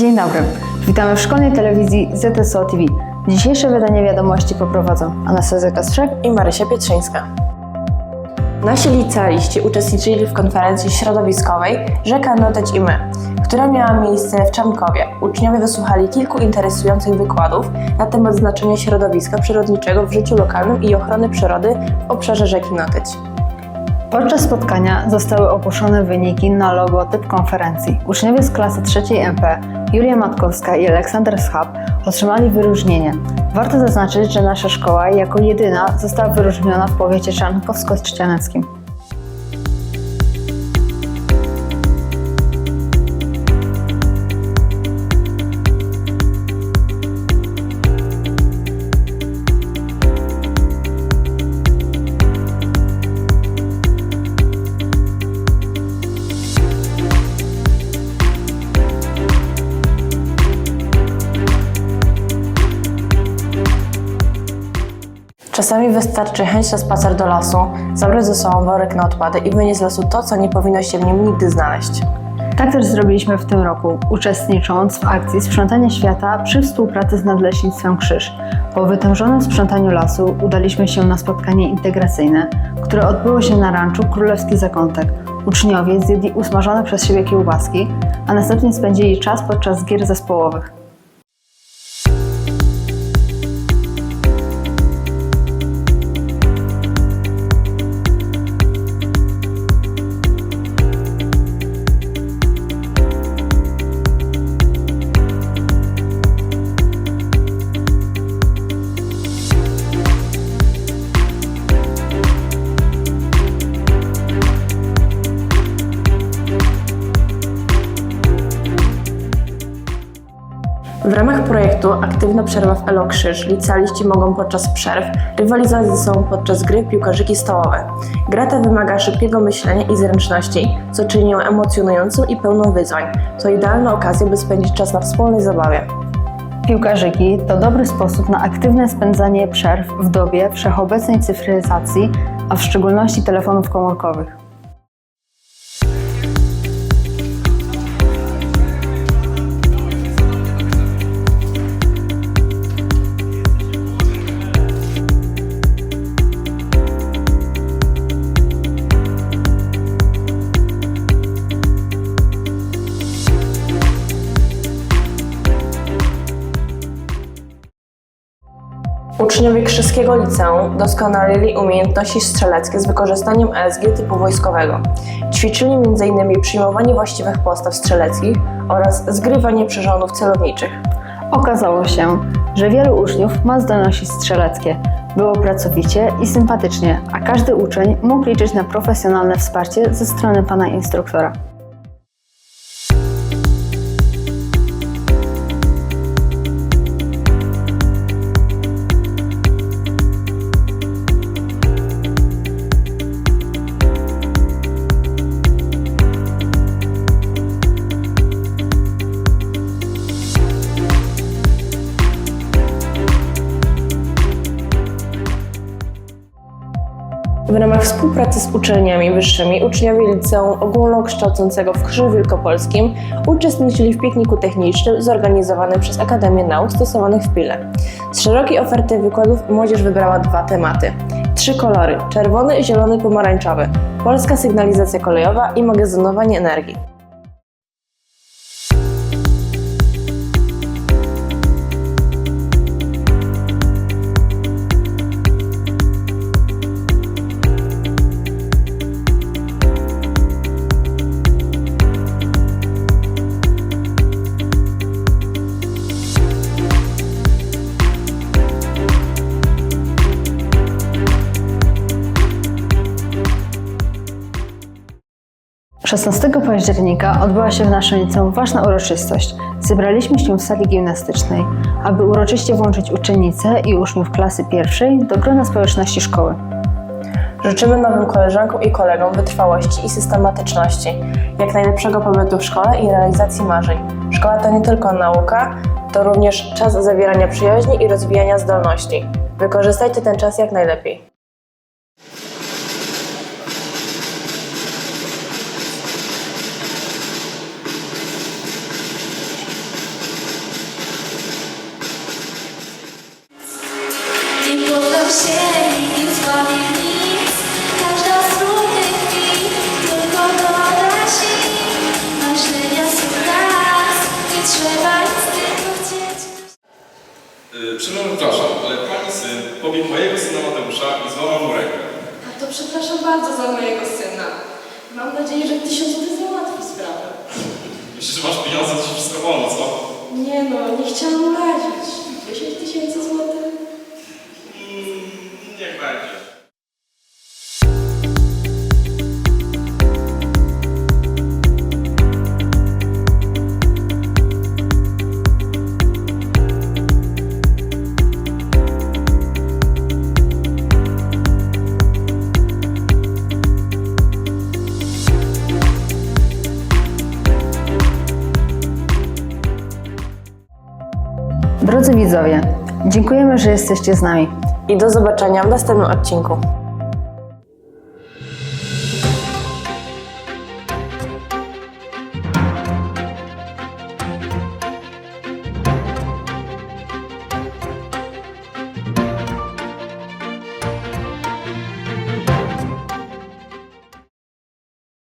Dzień dobry. Witamy w szkolnej telewizji ZSO TV. Dzisiejsze wydanie wiadomości poprowadzą Anastazja Kastrzak i Marysia Pietrzyńska. Nasi licealiści uczestniczyli w konferencji środowiskowej Rzeka Noteć i My, która miała miejsce w Czarnkowie. Uczniowie wysłuchali kilku interesujących wykładów na temat znaczenia środowiska przyrodniczego w życiu lokalnym i ochrony przyrody w obszarze rzeki Noteć. Podczas spotkania zostały ogłoszone wyniki na logotyp konferencji. Uczniowie z klasy trzeciej MP, Julia Matkowska i Aleksander Schab, otrzymali wyróżnienie. Warto zaznaczyć, że nasza szkoła jako jedyna została wyróżniona w powiecie czarnkowsko-trzcianeckim. Czasami wystarczy chęć na spacer do lasu, zabrać ze sobą worek na odpady i wynieść z lasu to, co nie powinno się w nim nigdy znaleźć. Tak też zrobiliśmy w tym roku, uczestnicząc w akcji Sprzątanie Świata przy współpracy z Nadleśnictwem Krzyż. Po wytężonym sprzątaniu lasu udaliśmy się na spotkanie integracyjne, które odbyło się na ranczu Królewski Zakątek. Uczniowie zjedli usmażone przez siebie kiełbaski, a następnie spędzili czas podczas gier zespołowych. W ramach projektu Aktywna przerwa w Elo Krzyż licealiści mogą podczas przerw rywalizować ze sobą podczas gry piłkarzyki stołowe. Gra ta wymaga szybkiego myślenia i zręczności, co czyni ją emocjonującą i pełną wyzwań. To idealna okazja, by spędzić czas na wspólnej zabawie. Piłkarzyki to dobry sposób na aktywne spędzanie przerw w dobie wszechobecnej cyfryzacji, a w szczególności telefonów komórkowych. Uczniowie Krzyskiego Liceum doskonalili umiejętności strzeleckie z wykorzystaniem ESG typu wojskowego. Ćwiczyli m.in. przyjmowanie właściwych postaw strzeleckich oraz zgrywanie przyrządów celowniczych. Okazało się, że wielu uczniów ma zdolności strzeleckie. Było pracowicie i sympatycznie, a każdy uczeń mógł liczyć na profesjonalne wsparcie ze strony pana instruktora. W ramach współpracy z uczelniami wyższymi uczniowie Liceum Ogólnokształcącego w Krzyżu Wielkopolskim uczestniczyli w pikniku technicznym zorganizowanym przez Akademię Nauk Stosowanych w Pile. Z szerokiej oferty wykładów młodzież wybrała dwa tematy. Trzy kolory – czerwony, zielony, pomarańczowy, polska sygnalizacja kolejowa i magazynowanie energii. – 16 października odbyła się w naszym liceum ważna uroczystość. Zebraliśmy się w sali gimnastycznej, aby uroczyście włączyć uczennice i uczniów klasy pierwszej do grona społeczności szkoły. Życzymy nowym koleżankom i kolegom wytrwałości i systematyczności, jak najlepszego pobytu w szkole i realizacji marzeń. Szkoła to nie tylko nauka, to również czas zawierania przyjaźni i rozwijania zdolności. Wykorzystajcie ten czas jak najlepiej. Przepraszam, ale pani syn pobił mojego syna Mateusza i złamał mu rękę. A to przepraszam bardzo za mojego syna. Mam nadzieję, że tysiąc złotych załatwi sprawę. Myślisz, że masz pieniądze, to ci wszystko pomóc, co? Nie no, nie chciałam urazić. Drodzy widzowie, dziękujemy, że jesteście z nami. I do zobaczenia w następnym odcinku.